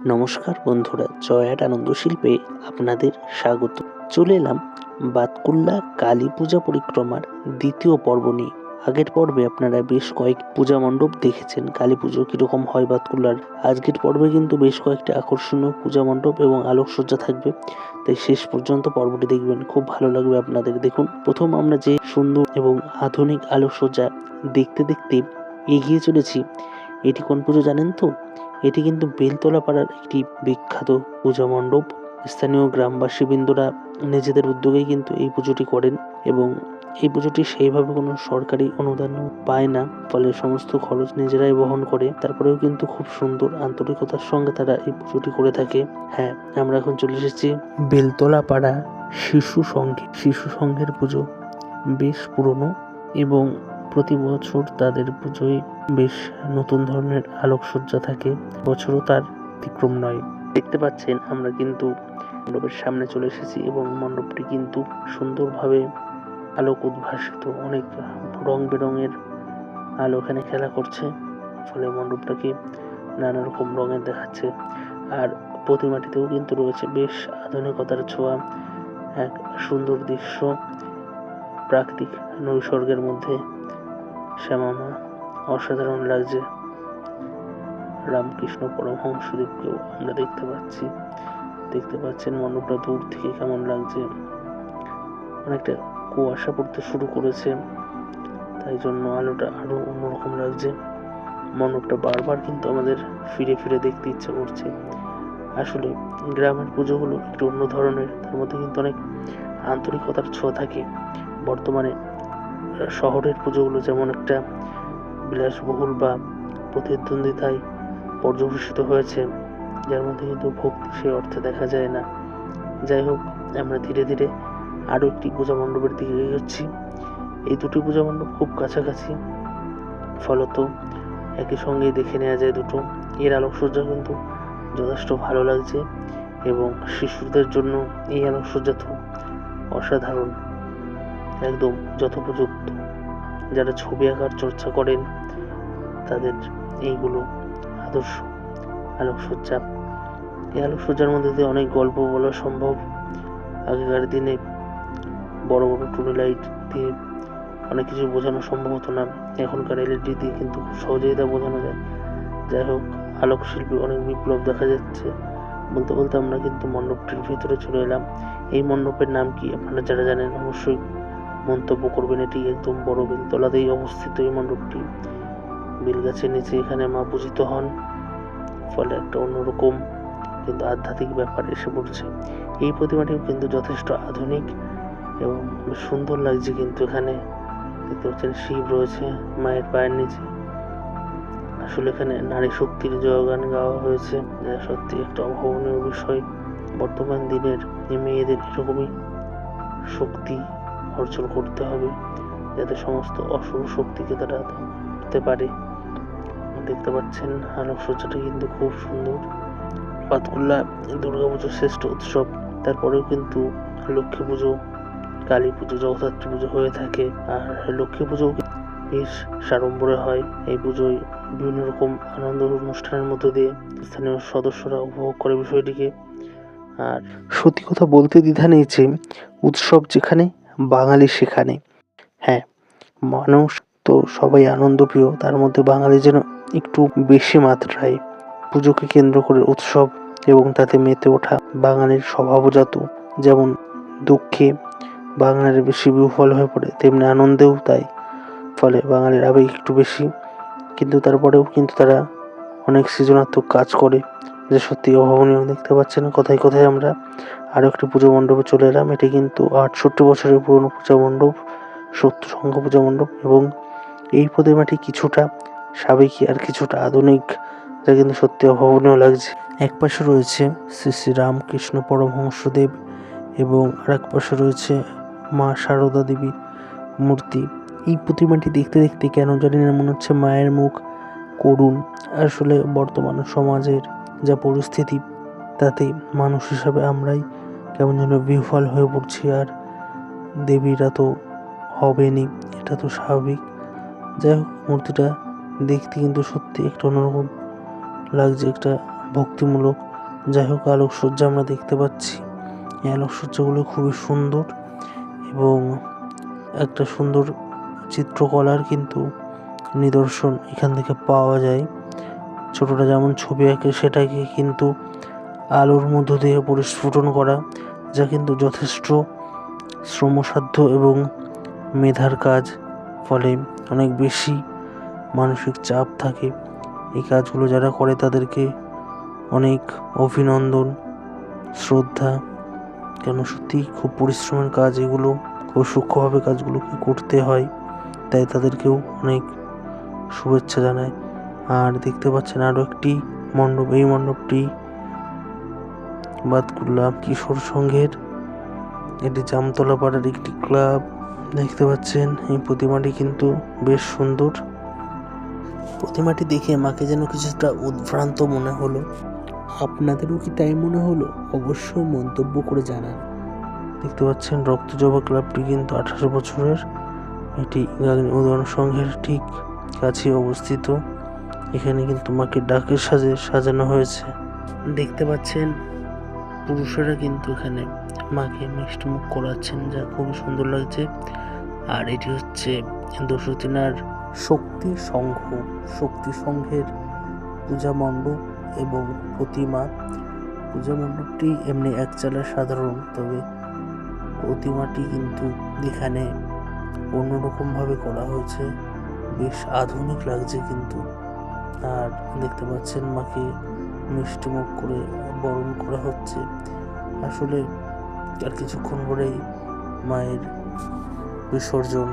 নমস্কার বন্ধুরা, জয়াট আনন্দ শিল্পে আপনাদের স্বাগত। চলে এলাম বাতকুল্লা কালী পূজা পরিক্রমার দ্বিতীয় পর্ব নিয়ে। আগের পর্বে আপনারা বেশ কয়েক পূজা মণ্ডপ দেখেছেন, কালী পুজো কীরকম হয় বাতকুল্লার? আজকের পর্বে কিন্তু বেশ কয়েকটি আকর্ষণীয় পূজা মণ্ডপ এবং আলোকসজ্জা থাকবে। তাই শেষ পর্যন্ত পর্বটি দেখবেন, খুব ভালো লাগবে আপনাদের। দেখুন, প্রথম আমরা যে সুন্দর এবং আধুনিক আলোকসজ্জা দেখতে দেখতে এগিয়ে চলেছি, এটি কোন পুজো জানেন তো? এটি কিন্তু বেলতলা পাড়ার একটি বিখ্যাত পূজা মণ্ডপ। স্থানীয় গ্রামবাসী বৃন্দরা নিজেদের উদ্যোগেই কিন্তু এই পুজোটি করেন এবং এই পুজোটি সেইভাবে কোনো সরকারি অনুদান পায় না, ফলে সমস্ত খরচ নিজেরাই বহন করে। তারপরেও কিন্তু খুব সুন্দর আন্তরিকতার সঙ্গে তারা এই পুজোটি করে থাকে। হ্যাঁ আমরা এখন চলে এসেছি বেলতলা পাড়া শিশু সংঘে। শিশু সংঘের পুজো বেশ পুরনো এবং প্রতি বছর তাদের পুজোয় বেশ নতুন ধরনের আলোকসজ্জা থাকে। বছরও তার ব্যতিক্রম নয়। দেখতে পাচ্ছেন, আমরা কিন্তু মণ্ডপের সামনে চলে এসেছি এবং মণ্ডপটি কিন্তু সুন্দরভাবে আলোক উদ্ভাসিত। অনেক রং বেরঙের আলো এখানে খেলা করছে, ফলে মণ্ডপটাকে নানা রকম রঙের দেখাচ্ছে। আর প্রতিমাটিতেও কিন্তু রয়েছে বেশ আধুনিকতার ছোঁয়া, এক সুন্দর দৃশ্য, প্রাকৃতিক নৈসর্গের মধ্যে। শ্যামামা অসাধারণ লাগছে। রামকৃষ্ণ পরমহংসদেবকেও আমরা দেখতে পাচ্ছি। দেখতে পাচ্ছেন মণ্ডপটা দূর থেকে কেমন লাগছে। অনেকটা কুয়াশা পড়তে শুরু করেছে। তাই জন্য আলোটা আরও অন্যরকম লাগছে। মণ্ডপটা বারবার কিন্তু আমাদের ফিরে ফিরে দেখতে ইচ্ছে করছে। আসলে গ্রামের পুজো হলো একটু অন্য ধরনের, তার মধ্যে কিন্তু অনেক আন্তরিকতার ছোঁয়া থাকে। বর্তমানে শহরের পুজোগুলো যেমন একটা বিলাসবহুল বা প্রতিদ্বন্দ্বিতায় পর্যবেসিত হয়েছে, যার মধ্যে কিন্তু ভক্তি সেই অর্থে দেখা যায় না। যাই হোক, আমরা ধীরে ধীরে আরও একটি পূজা মণ্ডপের দিকে এগোচ্ছি। এই দুটি পূজা মণ্ডপ খুব কাছাকাছি। ফলত একই সঙ্গে দেখে নেওয়া যায় দুটো। এর আলোকসজ্জা কিন্তু যথেষ্ট ভালো লাগছে এবং শিশুদের জন্য এই আলোকসজ্জা তো অসাধারণ। একদম যথোপযুক্ত। যারা ছবি আঁকার চর্চা করেন, তাদের এইগুলো আদর্শ, আলোকসজ্জা। এই আলোকসজ্জার মধ্যে দিয়ে অনেক গল্প বলা সম্ভব। আগেকার দিনে বড় বড় টুনি লাইট দিয়ে অনেক কিছু বোঝানো সম্ভব হতো না। এখনকার এলইডি দিয়ে কিন্তু খুব সহজেই তা বোঝানো যায়। যাই হোক আলোক শিল্পী অনেক বিপ্লব দেখা যাচ্ছে। বলতে বলতে আমরা কিন্তু মণ্ডপটির ভিতরে চলে এলাম। এই মণ্ডপের নাম কি আপনারা যারা জানেন অবশ্যই মন্তব্য করবেন, এটি একদম বড় বেলতলাতেই অবস্থিত এই মণ্ডপটি বেলগাছের নিচে এখানে মা পূজিত হন, ফলে একটা অন্যরকম কিন্তু আধ্যাত্মিক ব্যাপার এসে পড়ছে। এই প্রতিমাটিও কিন্তু যথেষ্ট আধুনিক এবং সুন্দর লাগছে কিন্তু এখানে। দেখতে পাচ্ছেন শিব রয়েছে মায়ের পায়ের নিচে। আসলে এখানে নারী শক্তির জয়গান গাওয়া হয়েছে, যা সত্যি একটা অভাবনীয় বিষয়। বর্তমান দিনের মেয়েদের এরকমই শক্তি অর্জন করতে হবে, যাতে সমস্ত অশুভ শক্তিকে তারা করতে পারে। দেখতে পাচ্ছেন আলোকসজ্জাটা কিন্তু খুব সুন্দর। পাতকুল্লা দুর্গাপুজোর শ্রেষ্ঠ উৎসব। তারপরেও কিন্তু লক্ষ্মী পুজো, কালী পুজো, জগদ্ধাত্রী পুজো হয়ে থাকে। আর লক্ষ্মী পুজো বেশ সাড়ম্বরে হয়। এই পুজোয় বিভিন্ন রকম আনন্দ অনুষ্ঠানের মধ্য দিয়ে স্থানীয় সদস্যরা উপভোগ করে বিষয়টিকে। আর সত্যি কথা বলতে দ্বিধা নেই যে, উৎসব যেখানে বাঙালি সেখানে। হ্যাঁ মানুষ তো সবাই আনন্দপ্রিয়, তার মধ্যে বাঙালি যেন একটু বেশি মাত্রায় পুজোকে কেন্দ্র করে উৎসব এবং তাতে মেতে ওঠা বাঙালির স্বভাবজাত যেমন দুঃখে বাঙালির বেশি বিফল হয়ে পড়ে, তেমনি আনন্দেও তাই। ফলে বাঙালির আবেগ একটু বেশি, কিন্তু তারপরেও কিন্তু তারা অনেক সৃজনাত্মক কাজ করে। যে সত্যি অভাবনীয় দেখতে পাচ্ছেন, কোথায় কোথায় আমরা আরও একটি পুজো মণ্ডপে চলে এলাম। এটি কিন্তু আটষট্টি বছরের পুরনো পূজা মণ্ডপ সত্য সংঘ পূজা মণ্ডপ এবং এই প্রতিমাটি কিছুটা সাবেকি আর কিছুটা আধুনিক, যা কিন্তু সত্যি অভাবনীয় লাগছে। এক পাশে রয়েছে শ্রী শ্রী রামকৃষ্ণ পরমহংসদেব এবং আর এক পাশে রয়েছে মা সারদা দেবীর মূর্তি। এই প্রতিমাটি দেখতে দেখতে কেন জানি না, মনে হচ্ছে মায়ের মুখ করুণ। আসলে বর্তমান সমাজের যা পরিস্থিতি, তাতে মানুষ হিসাবে আমরাই কেমন যেন বিহ্বল হয়ে পড়ছি আর দেবীরা তো হবেনি এটা তো স্বাভাবিক। যাই হোক, মূর্তিটা দেখতে কিন্তু সত্যি একটা অন্যরকম লাগছে, একটা ভক্তিমূলক। যাই হোক, আলোকসজ্জা আমরা দেখতে পাচ্ছি। এই আলোকসজ্জাগুলো খুবই সুন্দর এবং একটা সুন্দর চিত্রকলার কিন্তু নিদর্শন এখান থেকে পাওয়া যায়। ছোটরা যেমন ছবি আঁকে, সেটাকে কিন্তু আলোর মধ্য দিয়ে পরিস্ফুটন করা, যা কিন্তু যথেষ্ট শ্রমসাধ্য এবং মেধার কাজ। ফলে অনেক বেশি মানসিক চাপ থাকে। এই কাজগুলো যারা করে, তাদেরকে অনেক অভিনন্দন, শ্রদ্ধা। কেন সত্যিই খুব পরিশ্রমের কাজ এগুলো, খুব সূক্ষ্মভাবে কাজগুলোকে করতে হয়, তাই তাদেরকেও অনেক শুভেচ্ছা জানায়। আর দেখতে পাচ্ছেন আরও একটি মণ্ডপ। এই মণ্ডপটি বাতকুল্লা কিশোর সংঘের। এটি জামতলা পাড়ার একটি ক্লাব। দেখতে পাচ্ছেন, এই প্রতিমাটি কিন্তু বেশ সুন্দর। প্রতিমাটি দেখে মাকে যেন কিছুটা উদ্ভ্রান্ত মনে হলো। আপনাদেরও কি তাই মনে হলো? অবশ্যই মন্তব্য করে জানান। দেখতে পাচ্ছেন, রক্তজবা ক্লাবটি কিন্তু আঠারো বছরের। এটি উদয়ন সংঘের ঠিক কাছে অবস্থিত। এখানে কিন্তু মাকে ডাকের সাজে সাজানো হয়েছে। দেখতে পাচ্ছেন, পুরুষেরা কিন্তু এখানে মাকে মিষ্টিমুখ করাচ্ছেন, যা খুবই সুন্দর লাগছে। আর এটি হচ্ছে দশতিনার শক্তি সংঘ। শক্তি সংঘের পূজা মণ্ডপ এবং প্রতিমা। পূজা মণ্ডপটি এমনি এক চালের সাধারণ, তবে প্রতিমাটি কিন্তু এখানে অন্যরকমভাবে করা হয়েছে। বেশ আধুনিক লাগছে কিন্তু। আর দেখতে পাচ্ছেন মাকে মিষ্টিমুখ করে বরণ করা হচ্ছে। আসলে আর কিছুক্ষণ পরেই মায়ের বিসর্জন।